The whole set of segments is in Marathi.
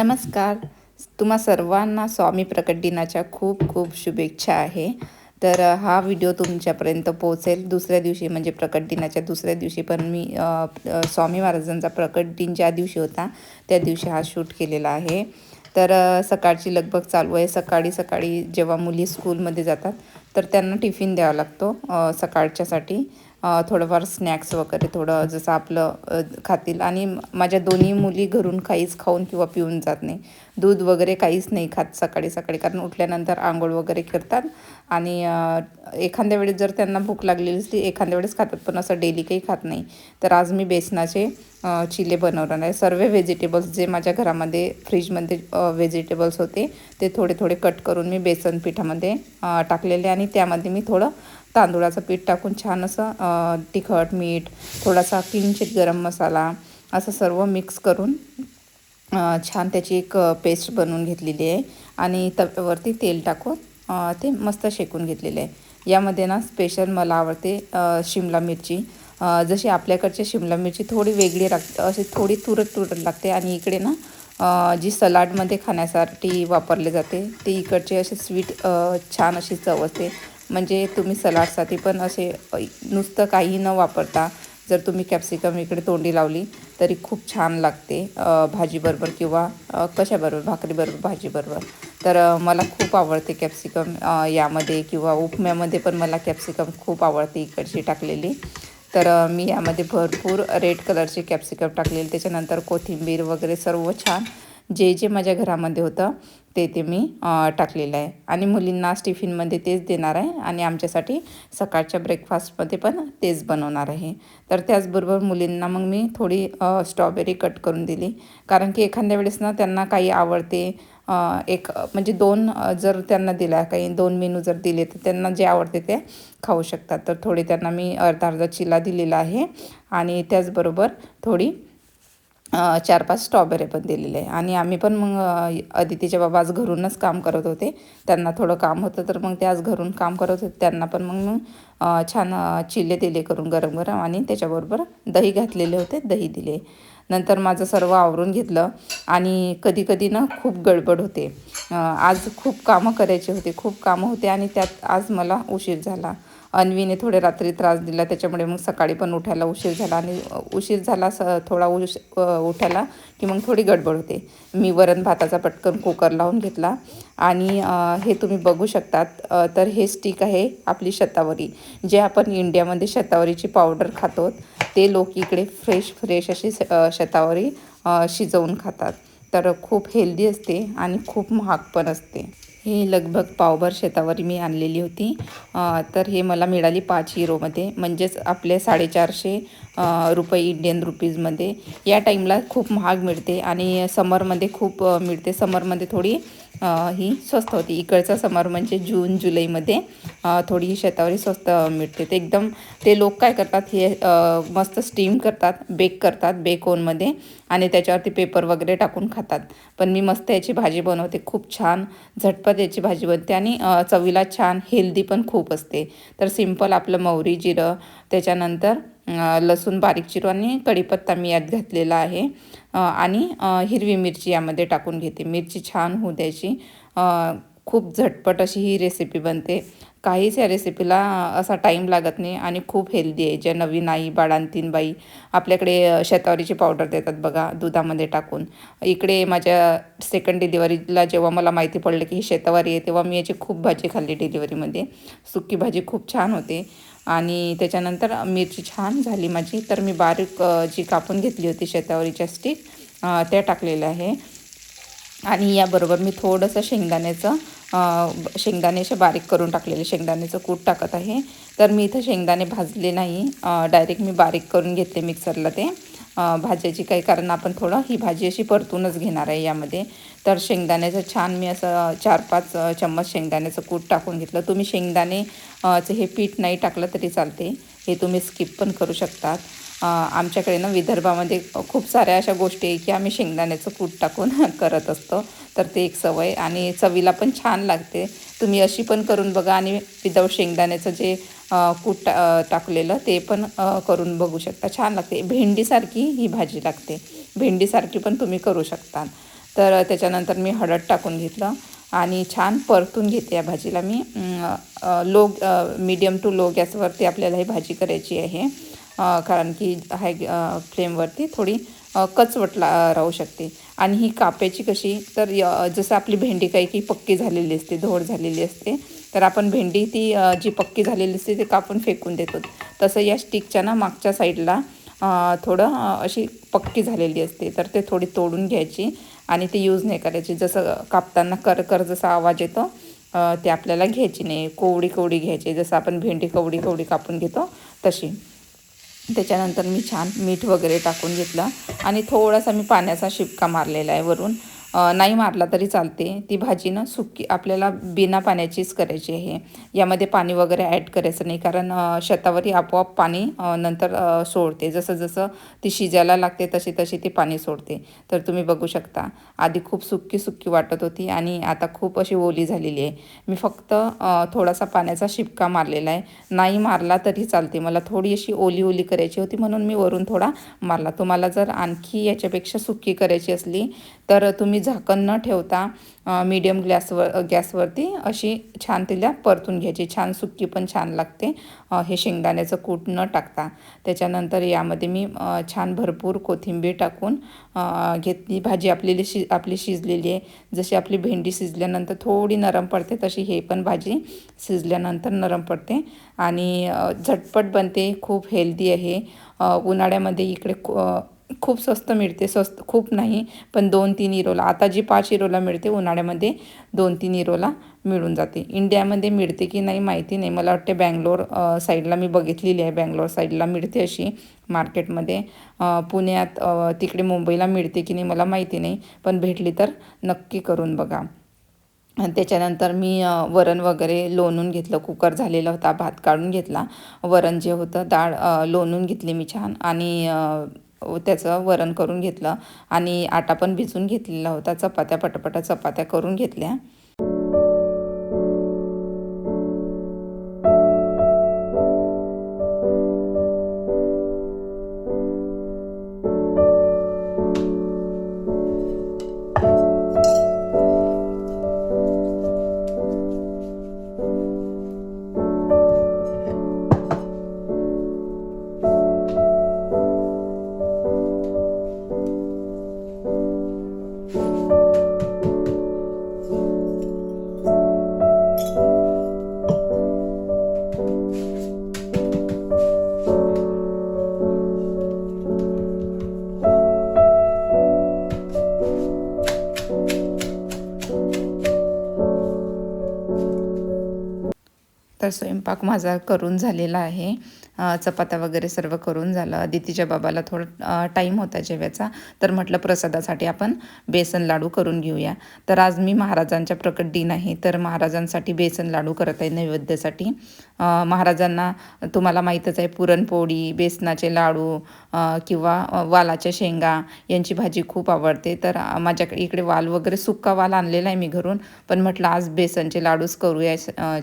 नमस्कार. तुम्हा सर्वांना स्वामी प्रकट दिनाच्या खूप खूप शुभेच्छा आहे. तर हा व्हिडिओ तुमच्यापर्यंत पोहोचेल. दुसऱ्या दिवशी म्हणजे प्रकट दिनाच्या दुसऱ्या दिवशी पण मी स्वामी महाराजांचा प्रकट दिन ज्या दिवशी होता त्या दिवशी हा शूट केलेला आहे. तर सकाळची लगबग चालू आहे. सकाळी सकाळी जेव्हा मुली स्कूलमध्ये जातात तर त्यांना टिफिन द्यावा लागतो सकाळच्यासाठी. थोडंफार स्नॅक्स वगैरे थोडं जसं आपलं खातील. आणि माझ्या दोन्ही मुली घरून काहीच खाऊन किंवा पिऊन जात नाही. दूध वगैरे काहीच नाही खात सकाळी सकाळी कारण उठल्यानंतर आंघोळ वगैरे करतात. आणि एखाद्या वेळेस जर त्यांना भूक लागलेली असली एखाद्या वेळेस खातात पण असं डेली काही खात नाही. तर आज मी बेसनाचे चिले बनवणार आहे. सर्व व्हेजिटेबल्स जे माझ्या घरामध्ये फ्रीजमध्ये व्हेजिटेबल्स होते ते थोडे थोडे कट करून मी बेसन पिठामध्ये टाकलेले आणि त्यामध्ये मी थोडं तांदूळाचं पीठ टाकून छान असं तिखट मीठ थोडासा किंचित गरम मसाला असं सर्व मिक्स करून छान त्याची एक पेस्ट बनवून घेतलेली आहे. आणि तव्यावरती तेल टाकून ते मस्त शेकून घेतलेले आहे. यामध्ये ना स्पेशल मला आवडते शिमला मिरची. जशी आपल्याकडची शिमला मिरची थोडी वेगळी लागते अशी थोडी तुरट तुरट लागते आणि इकडे ना जी सलाडमध्ये खाण्यासाठी वापरले जाते ती इकडची अशी स्वीट छान अशी चव असते. म्हणजे तुम्ही सलाडसाठी पण असे नुसतं काही न वापरता जर तुम्ही कॅप्सिकम इकडे तोंडी लावली तरी खूप छान लागते भाजीबरोबर किंवा कशाबरोबर भाकरीबरोबर भाजीबरोबर. तर मला खूप आवडते कॅप्सिकम यामध्ये किंवा उपम्यामध्ये पण मला कॅप्सिकम खूप आवडते इकडची टाकलेली. तर मी यामध्ये भरपूर रेड कलरचे कॅप्सिकम टाकलेले. त्याच्यानंतर कोथिंबीर वगैरे सर्व छान. जे जे माझ्या घरामध्ये होतं ते ते मी टाकलेलं आहे. आणि मुलींना टिफिनमध्ये तेच देणार आहे आणि आमच्यासाठी सकाळच्या ब्रेकफास्टमध्ये पण तेच बनवणार आहे. तर त्याचबरोबर मुलींना मग मी थोडी स्ट्रॉबेरी कट करून दिली. कारण की एखाद्या वेळेस ना त्यांना काही आवडते एक म्हणजे दोन जर त्यांना दिला काही दोन मेनू जर दिले तर त्यांना जे आवडते ते खाऊ शकतात. तर थोडी त्यांना मी अर्धा अर्धा चिला दिलेला आहे. आणि त्याचबरोबर थोडी चार पाच स्ट्रॉबेरी पण दिलेले आहे. आणि आम्ही पण मग अदितीच्या अदितीचे बाबा आज घरूनच काम करत होते. त्यांना थोडं काम होतं तर मग ते आज घरून काम करत होते. त्यांना पण मग छान चिले दिले करून गरम गरम आणि त्याच्याबरोबर दही घातलेले होते दही दिले. नंतर माझं सर्व आवरून घेतलं आणि कधी कधी ना खूप गडबड होते. आज खूप कामं करायचे होते खूप कामं होते आणि त्यात आज मला उशीर झाला. अन्वीने थोडे रात्री त्रास दिला त्याच्यामुळे मग सकाळी पण उठायला उशीर झाला आणि उशीर झाला स थोडा उश उठायला की मग थोडी गडबड होते. मी वरण भाताचा पटकन कुकर लावून घेतला आणि हे तुम्ही बघू शकतात तर हे स्टिक आहे आपली शतावरी. जे आपण इंडियामध्ये शतावरीची पावडर खातो ते लोक इकडे फ्रेश फ्रेश अशी शतावरी शिजवून खातात. तर खूप हेल्दी असते आणि खूप महाग पण असते. ही लगभग पावभर शेतावर मी आणलेली होती. तर हे मला मिळाली पाच हिरोमध्ये. म्हणजेच आपले साडेचारशे रुपये इंडियन रुपीजमध्ये या टाईमला खूप महाग मिळते आणि समरमध्ये खूप मिळते. समरमध्ये थोडी ही स्वस्त होती. इकडचा समर म्हणजे जून जुलैमध्ये थोडी शेतावरी स्वस्त मिळते. ते एकदम ते लोक काय करतात हे मस्त स्टीम करतात बेक करतात बेक ओनमध्ये आणि त्याच्यावरती पेपर वगैरे टाकून खातात. पण मी मस्त याची भाजी बनवते. खूप छान झटपट याची भाजी बनते आणि चवीला छान हेल्दी पण खूप असते. तर सिंपल आपलं मौरी जिरं त्याच्यानंतर लसूण बारीक चिरून आणि कढीपत्ता मी यात घातलेला आहे. आणि हिरवी मिरची यामध्ये टाकून घेते. मिरची छान होऊ द्यायची. खूप झटपट अशी ही रेसिपी बनते. काहीच या रेसिपीला असा टाईम लागत नाही आणि खूप हेल्दी आहे. ज्या नवीन आई बाळांतीन बाई आपल्याकडे शतावरीची पावडर देतात बघा दुधामध्ये टाकून. इकडे माझ्या सेकंड डिलिव्हरीला जेव्हा मला माहिती पडलं की ही शेतावारी आहे तेव्हा मी याची खूप भाजी खाल्ली डिलिव्हरीमध्ये सुकी भाजी खूप छान होते. आणि त्याच्यानंतर मिरची छान झाली माझी. तर मी बारीक जी कापून घेतली होती शेतावरीच्या स्टिक त्या टाकलेल्या आहे. आणि याबरोबर मी थोडंसं शेंगदाण्याचं शेंगदाणे असे बारीक करून टाकलेले शेंगदाण्याचं कूट टाकत आहे. तर मी इथं शेंगदाणे भाजले नाही डायरेक्ट मी बारीक करून घेतले मिक्सरला ते. भाज्याची काही कारण आपण थोडं ही भाजी अशी परतूनच घेणार आहे यामध्ये. तर शेंगदाण्याचं छान मी असं चार पाच चम्मच शेंगदाण्याचं कूट टाकून घेतलं. तुम्ही शेंगदाणे हे पीठ नाही टाकलं तरी चालते. हे तुम्ही स्किप पण करू शकतात. आमच्याकडे ना विदर्भामध्ये खूप साऱ्या अशा गोष्टी आहे की आम्ही शेंगदाण्याचं कूट टाकून करत असतो. तर ते एक सवय. आणि चवीला पण छान लागते. तुम्ही अशी पण करून बघा आणि विदाऊट शेंगदाण्याचं जे कूट टा टाकलेलं ते पण करून बघू शकता. छान लागते. भेंडीसारखी ही भाजी लागते. भेंडीसारखी पण तुम्ही करू शकता. तर त्याच्यानंतर मी हळद टाकून घेतलं आणि छान परतून घेते या भाजीला मी. लो मीडियम टू लो गॅसवरती आपल्याला ही भाजी करायची आहे. कारण की हाय फ्लेमवरती थोडी कचवट ला राहू शकते. आणि ही काप्याची कशी तर य- जसं आपली भेंडी काही की पक्की झालेली असते धोड झालेली असते तर आपण भेंडी ती जी पक्की झालेली असते ती कापून फेकून देतो. तसं या स्टिकच्या ना मागच्या साईडला थोडं अशी पक्की झालेली असते तर ते थोडी तोडून घ्यायची आणि ते यूज नाही करायची. जसं कापताना कर कर जसा आवाज येतो ते आपल्याला घ्यायची नाही. कोवडी कोवडी घ्यायची जसं आपण भेंडी कवडी कवडी कापून घेतो तशी. त्याच्यानंतर मी छान मीठ वगैरे टाकून घेतलं आणि थोडासा मी पाण्याचा शिपका मारलेला आहे वरून. नाही मारला तरी चालते. ती भाजी ना सुकी आपल्याला बिना पाण्याचीच करायची आहे. यामध्ये पाणी वगैरे ॲड करायचं नाही. कारण शेतावरही आपोआप पाणी नंतर सोडते. जसं जसं ती शिजायला लागते तशी तशी ती पाणी सोडते. तर तुम्ही बघू शकता. आधी खूप सुक्की सुक्की वाटत होती आणि आता खूप अशी ओली झालेली आहे. मी फक्त थोडासा पाण्याचा शिपका मारलेला आहे. नाही मारला तरी चालते. मला थोडी अशी ओली ओली करायची होती म्हणून मी वरून थोडा मारला. तुम्हाला जर आणखी याच्यापेक्षा सुक्की करायची असली तर तुम्ही झाकण न ठेवता मीडियम ग्लॅसवर गॅसवरती अशी छान तिला परतून घ्यायची. छान सुक्की पण छान लागते. हे शेंगदाण्याचं कूट न टाकता. त्याच्यानंतर यामध्ये मी छान भरपूर कोथिंबीर टाकून घेतली. भाजी आपली शि आपली शिजलेली आहे. जशी आपली भेंडी शिजल्यानंतर थोडी नरम पडते तशी हे पण भाजी शिजल्यानंतर नरम पडते. आणि झटपट बनते. खूप हेल्दी आहे. उन्हाळ्यामध्ये इकडे खूप स्वस्त मिळते स्वस्त खूप नाही पण दोन तीन इरोला आता जी पाच इरोला मिळते उन्हाळ्यामध्ये दोन तीन इरोला मिळून जाते. इंडियामध्ये मिळते की नाही माहिती नाही. मला वाटते बँगलोर साईडला मी बघितलेली आहे. बँगलोर साईडला मिळते अशी मार्केटमध्ये. पुण्यात तिकडे मुंबईला मिळते की नाही मला माहिती नाही पण भेटली तर नक्की करून बघा. त्याच्यानंतर मी वरण वगैरे लोणून घेतलं. कुकर झालेला होता भात काढून घेतला. वरण जे होतं डाळ लोणून घेतली मी छान. आणि त्याचं वरण करून घेतलं आणि आटा पण भिजून घेतलेला होता. चपात्या पटापटा चपात्या करून घेतल्या. तर स्वयंपाक माझा करून झालेला आहे. चपात्या वगैरे सर्व करून झालं. अदितीच्या बाबाला थोडं टाईम होता जेव्याचा. तर म्हटलं प्रसादासाठी आपण बेसन लाडू करून घेऊया. तर आज मी महाराजांच्या प्रकट दिन आहे. तर महाराजांसाठी बेसन लाडू करत आहे नैवेद्यासाठी. महाराजांना तुम्हाला माहीतच आहे पुरणपोळी बेसनाचे लाडू किंवा वालाच्या शेंगा यांची भाजी खूप आवडते. तर माझ्याकडे इकडे वाल वगैरे सुक्का वाल आणलेला आहे मी घरून. पण म्हटलं आज बेसनचे लाडूच करूया.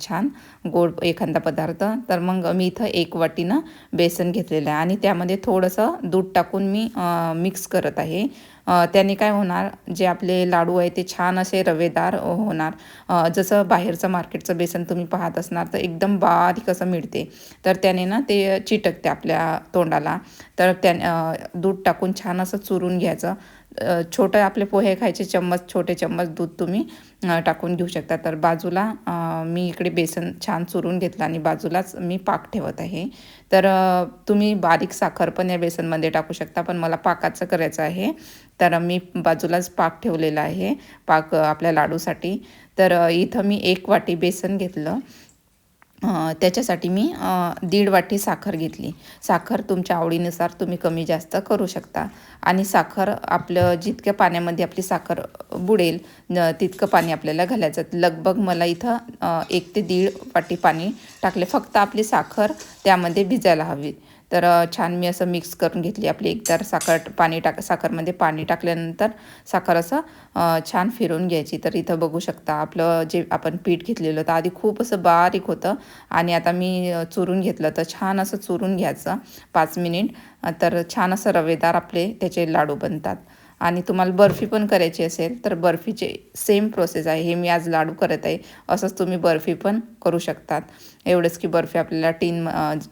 छान. गोड एखादा पदार्थ. तर मग मी इथं एक वाटी वाटीनं बेसन घेतलेलं आहे. आणि त्यामध्ये थोडंसं दूध टाकून मी मिक्स करत आहे. त्याने काय होणार जे आपले लाडू आहे ते छान असे रवेदार होणार. जसं बाहेरचं मार्केटचं बेसन तुम्ही पाहत असणार तर एकदम बारीक असं मिळते. तर त्याने ना ते चिटकते आपल्या तोंडाला. तर त्या दूध टाकून छान असं चुरून घ्यायचं. छोटे आपले पोहे खायचे चम्मच छोटे चम्मच दूध तुम्ही टाकून घेऊ शकता. तर बाजूला मी इकडे बेसन छान चुरून घेतलं आणि बाजूलाच मी पाक ठेवत आहे. तर तुम्ही बारीक साखर पण या बेसनमध्ये टाकू शकता पण मला पाकाचं करायचं आहे. तर मी बाजूलाच पाक ठेवलेला आहे पाक आपल्या लाडूसाठी. तर इथं मी एक वाटी बेसन घेतलं. त्याच्यासाठी मी दीड वाटी साखर घेतली. साखर तुमच्या आवडीनुसार तुम्ही कमी जास्त करू शकता. आणि साखर आपलं जितक्या पाण्यामध्ये आपली साखर बुडेल न तितकं पाणी आपल्याला घालायचं. लगभग मला इथं एक ते दीड वाटी पाणी टाकले. फक्त आपली साखर त्यामध्ये भिजायला हवी. तर छान मी असं मिक्स करून घेतली आपली एकदार साखर पाणी टाक साखरमध्ये पाणी टाकल्यानंतर साखर असं छान फिरून घ्यायची. तर इथं बघू शकता आपलं जे आपण पीठ घेतलेलं होतं आधी खूप असं बारीक होतं आणि आता मी चुरून घेतलं. तर छान असं चुरून घ्यायचं पाच मिनिट. तर छान असं रवेदार आपले त्याचे लाडू बनतात. आणि तुम्हाला बर्फी पण करायची असेल तर बर्फीचे सेम प्रोसेस आहे. हे मी आज लाडू करत आहे. असंच तुम्ही बर्फी पण करू शकतात. एवढंच की बर्फी आपल्याला टीन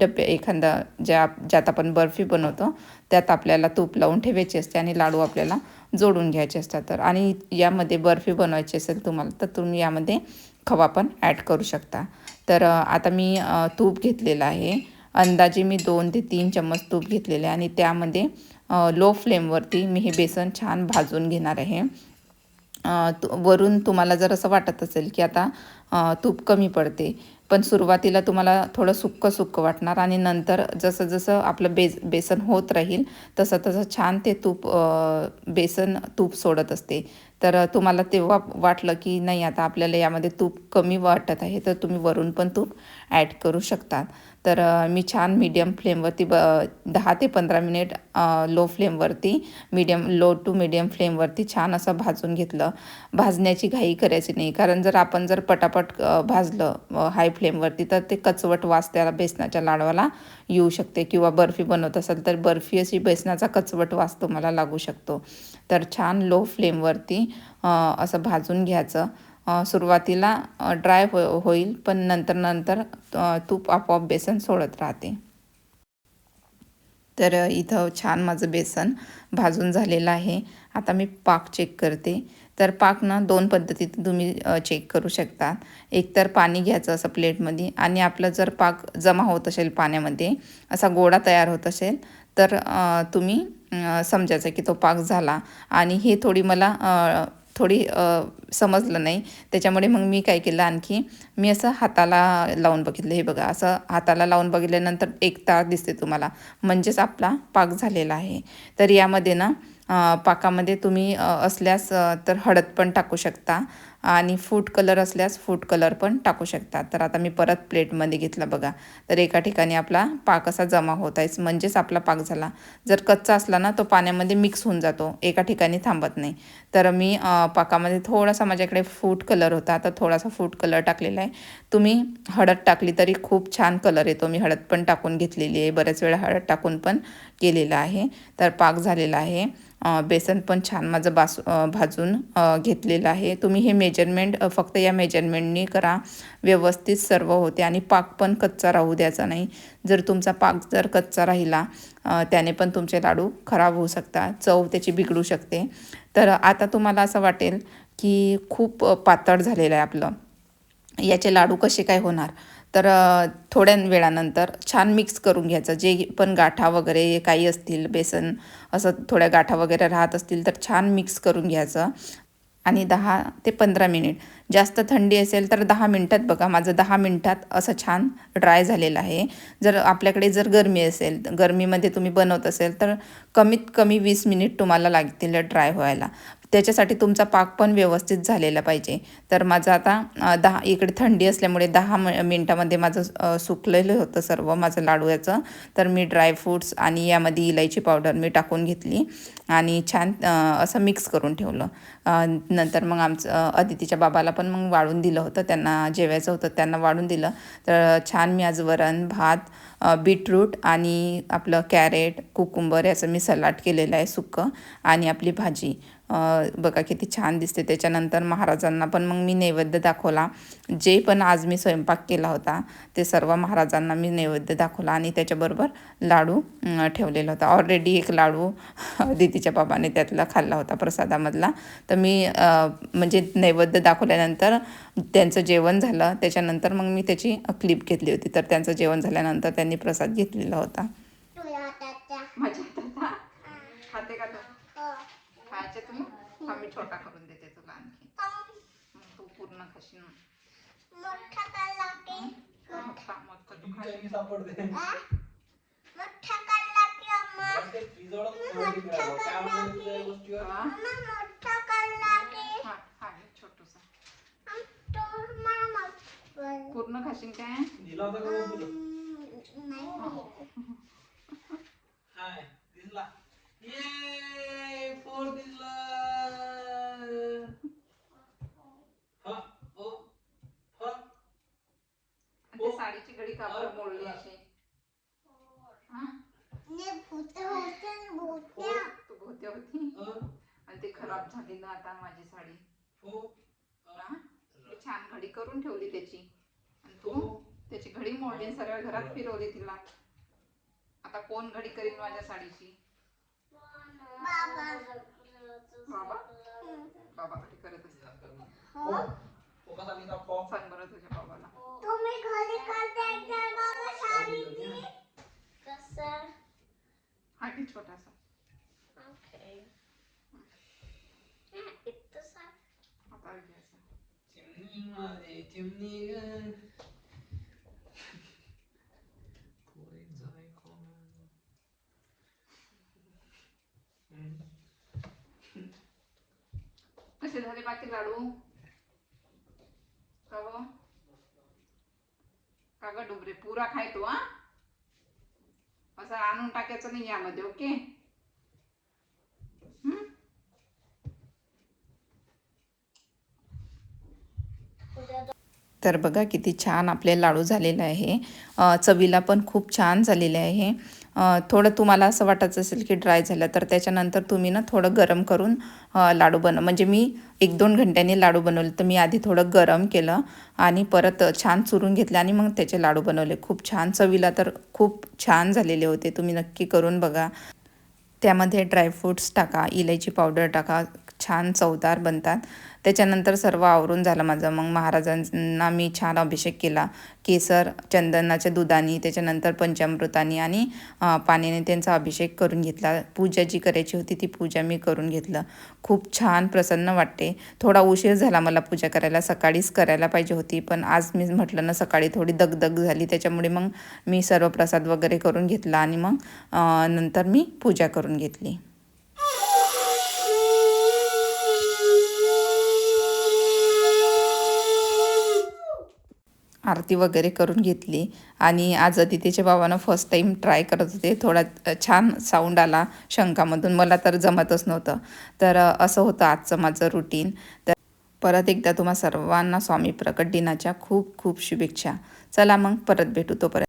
डबे एखादा ज्या ज्यात आपण बर्फी बनवतो त्यात आपल्याला तूप लावून ठेवायची असते आणि लाडू आपल्याला जोडून घ्यायचे असतात. तर आणि यामध्ये बर्फी बनवायची असेल तुम्हाला तर तुम्ही यामध्ये खवा पण ॲड करू शकता. तर आता मी तूप घेतलेलं आहे. अंदाजे मी दोन ते तीन चम्मच तूप घेतलेले आहे आणि त्यामध्ये लो फ्लेमवरती मी हे बेसन छान भाजून घेणार आहे. वरून तुम्हाला जर असं वाटत असेल की आता तूप कमी पडते पण सुरुवातीला तुम्हाला थोडं सुक्कं सुक्कं वाटणार आणि नंतर जसं जसं आपलं बेस बेसन होत राहील तसं तसं छान ते तूप बेसन तूप सोडत असते. तर तुम्हाला तेव्हा वाटलं की नाही आता आपल्याला यामध्ये तूप कमी वाटत आहे तर तुम्ही वरून पण तूप ॲड करू शकतात तर मी छान मीडियम फ्लेमवरती ब दहा ते पंधरा मिनिट लो फ्लेमवरती मीडियम लो टू मीडियम फ्लेमवरती छान असं भाजून घेतलं. भाजण्याची घाई करायची नाही कारण जर आपण जर पटापट भाजलं हाय फ्लेमवरती तर ते कचवट वास त्याला बेसनाच्या लाडवाला येऊ शकते किंवा बर्फी बनवत असेल तर बर्फी अशी बेसनाचा कचवट वास तुम्हाला लागू शकतो. तर छान लो फ्लेमवरती असं भाजून घ्यायचं. सुरुवातीला ड्राय हो होईल पण नंतर नंतर तूप आपोआप बेसन सोडत राहते. तर इथं छान माझं बेसन भाजून झालेलं आहे. आता मी पाक चेक करते. तर पाक ना दोन पद्धतीत तुम्ही चेक करू शकता एक तर पाणी घ्यायचं असं प्लेटमध्ये आणि आपलं जर पाक जमा होत असेल पाण्यामध्ये असा गोडा तयार होत असेल तर तुम्ही समजायचं की तो पाक झाला. आणि हे थोडी मला थोडी समजलं नाही. त्याच्यामुळे मग मी काय केलं आणखी मी असं हाताला लावून बघितलं. हे बघा असं हाताला लावून बघितल्यानंतर एक तार दिसते तुम्हाला. म्हणजेच आपला पाक झालेला आहे. तर यामध्ये ना पाकामध्ये तुम्ही असल्यास तर हळद पण टाकू शकता. आणि फूड कलर असल्यास फूड कलर पण टाकू शकता. तर आता मी परत प्लेटमध्ये घेतला बघा. तर एका ठिकाणी आपला पाक असा जमा होत आहे. म्हणजेच आपला पाक झाला. जर कच्चा असला ना तो पाण्यामध्ये मिक्स होऊन जातो. एका ठिकाणी थांबत नाही. तर मी पाकामध्ये थोडासा माझ्याकडे फूड कलर होता. आता थोडासा फूड कलर टाकलेला आहे. तुम्ही हळद टाकली तरी खूप छान कलर येतो. मी हळद पण टाकून घेतलेली आहे. बऱ्याच वेळा हळद टाकून पण केलेलं आहे. तर पाक झालेला आहे. बेसन पण छान माझं बास भाजून घेतलेलं आहे. तुम्ही हे मेजरमेंट फक्त या मेजरमेंटनी करा. व्यवस्थित सर्व होते आणि पाक पण कच्चा राहू द्यायचा नाही. जर तुमचा पाक जर कच्चा राहिला त्याने पण तुमचे लाडू खराब होऊ शकतात चव त्याची बिघडू शकते. तर आता तुम्हाला असं वाटेल की खूप पातळ झालेलं आहे आपलं. याचे लाडू कसे काय होणार? तर थोड्या वेळानंतर छान मिक्स करून घ्यायचं. जे पण गाठा वगैरे काही असतील बेसन असं थोड्या गाठा वगैरे राहत असतील तर छान मिक्स करून घ्यायचं. आणि दहा ते पंधरा मिनिट. जास्त थंडी असेल तर दहा मिनटात बघा. माझं दहा मिनटात असं छान ड्राय झालेलं आहे. जर आपल्याकडे जर गरमी असेल गरमीमध्ये तुम्ही बनवत असेल तर कमीत कमी वीस मिनिट तुम्हाला लागतील ड्राय व्हायला. त्याच्यासाठी तुमचा पाक पण व्यवस्थित झालेला पाहिजे. तर माझं आता दहा इकडे थंडी असल्यामुळे दहा मिनटामध्ये माझं सुकलेलं होतं सर्व माझं लाडू याचं. तर मी ड्रायफ्रूट्स आणि यामध्ये इलायची पावडर मी टाकून घेतली आणि छान असं मिक्स करून ठेवलं. नंतर मग आमचं अदितीच्या बाबाला पण मग वाढून दिलं होतं. त्यांना जेवायचं होतं त्यांना वाढून दिलं. तर छान मी आज वरण भात बीटरूट आणि आपलं कॅरेट कुकुंबर याचं मी सलाड केलेलं आहे सुकं आणि आपली भाजी. बघा किती छान दिसते. त्याच्यानंतर महाराजांना पण मग मी नैवेद्य दाखवला. जे पण आज मी स्वयंपाक केला होता ते सर्व महाराजांना मी नैवेद्य दाखवला आणि त्याच्याबरोबर लाडू ठेवलेला होता. ऑलरेडी एक लाडू दिदीच्या बाबाने त्यातला खाल्ला होता प्रसादामधला. तर मी म्हणजे नैवेद्य दाखवल्यानंतर त्यांचं जेवण झालं. त्याच्यानंतर मग मी त्याची क्लिप घेतली होती. तर त्यांचं जेवण झाल्यानंतर त्यांनी प्रसाद घेतलेला होता खाते का खायचे तुला मी छोटा करून देते तुला आणखी. तू पूर्ण खाशील मोठा मोठा तू खाशील छोटूसा. पूर्ण खाशील काय? दिला होता का मग तुला हाय दिसला ये फोर दिसला हा ओ हा ते साडीची घडी कापड मोडली अशी हा? तू भोवत्या होती अ, आणि ते खराब झाली ना आता माझी साडी फो हा? मी छान घडी करून ठेवली त्याची आणि तू त्याची घडी मोडली सगळ्या घरात फिरवली तिला आता कोण घडी करीन माझ्या साडीची? बाबा? बाबा घडी करत असतात फो फो कसा लिहिता फो सांग बरं तुझ्या बाबाला. तुम्ही घरी करता एकदा बघा साडीची? कसं हा की छोटासा. ओके. इथं सांग आता घ्यायचा चिमणी मध्ये चिमणी ग कसे झाले बाकी लाडू का गं? का ग डुबरे? पुरा खाय तू हा? असं आणून टाकायचं नाही यामध्ये ओके? हम्म? तर बघा किती छान आपले लाडू झालेले आहे. चवीला पण खूप छान झालेले आहे. थोडं तुम्हाला असं वाटत असेल की ड्राय झालं तर त्याच्यानंतर तुम्ही ना थोडं गरम करून लाडू बनव म्हणजे मी एक दोन घंट्यांनी लाडू बनवले तर मी आधी थोडं गरम केलं आणि परत छान चुरून घेतले आणि मग त्याचे लाडू बनवले. खूप छान चवीला तर खूप छान झालेले होते तुम्ही नक्की करून बघा. त्यामध्ये ड्रायफ्रूट्स टाका इलायची पावडर टाका छान चवदार बनतात. त्याच्यानंतर सर्व आवरून झालं माझं. मग महाराजांना मी छान अभिषेक केला. केसर चंदनाच्या दुधाने त्याच्यानंतर पंचामृताने आणि पाण्याने त्यांचा अभिषेक करून घेतला. पूजा जी करायची होती ती पूजा मी करून घेतलं. खूप छान प्रसन्न वाटते. थोडा उशीर झाला मला पूजा करायला. सकाळीच करायला पाहिजे होती. पण आज मी म्हटलं ना सकाळी थोडी दगदग झाली. त्याच्यामुळे मग मी सर्व प्रसाद वगैरे करून घेतला आणि मग नंतर मी पूजा करून घेतली. आरती वगैरे करून घेतली. आणि आज अदितीच्या बाबानं फर्स्ट टाईम ट्राय करत होते. थोडा छान साऊंड आला शंकामधून. मला तर जमतच नव्हतं. तर असं होतं आजचं माझं रुटीन तर परत एकदा तुम्हा सर्वांना स्वामी प्रकट दिनाच्या खूप खूप शुभेच्छा. चला मग परत भेटू तोपर्यंत.